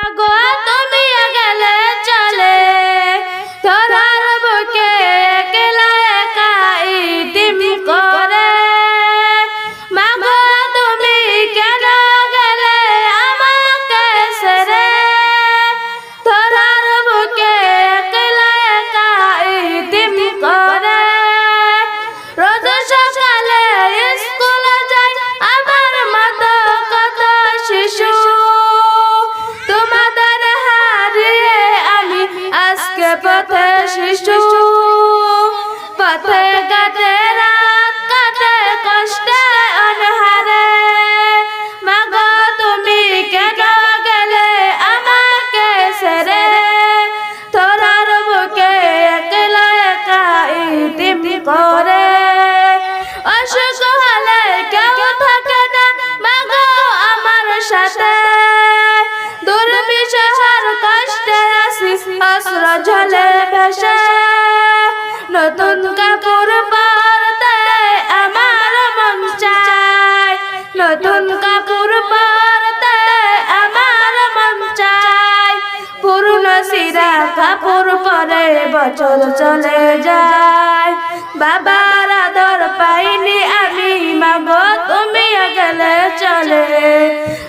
Nah, Agora পথে শিশু। পথে কাটে রাত কাটে কষ্টে অনহারে। মাগো, তুমি কেন গেলে আমাকে সেরে তোরার বুকে একলা একা ইতিম করে। অসুখ হলে কেউ থাকে না, মাগো, আমার সাথে। দুর্বিষহর অস্ত্র ঝলে ভেসে নতুন কাপড় পরতে আমার মন চায়। নতুন কাপড় পরতে আমার মন চায়। পুরনো সিরা কাপড় পরে বছর চলে যায়। বাবার আদর পাইনি আমি, মাগো, তুমি গেলে চলে।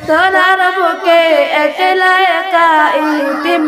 তোরার বুকে একলা একা ইতিম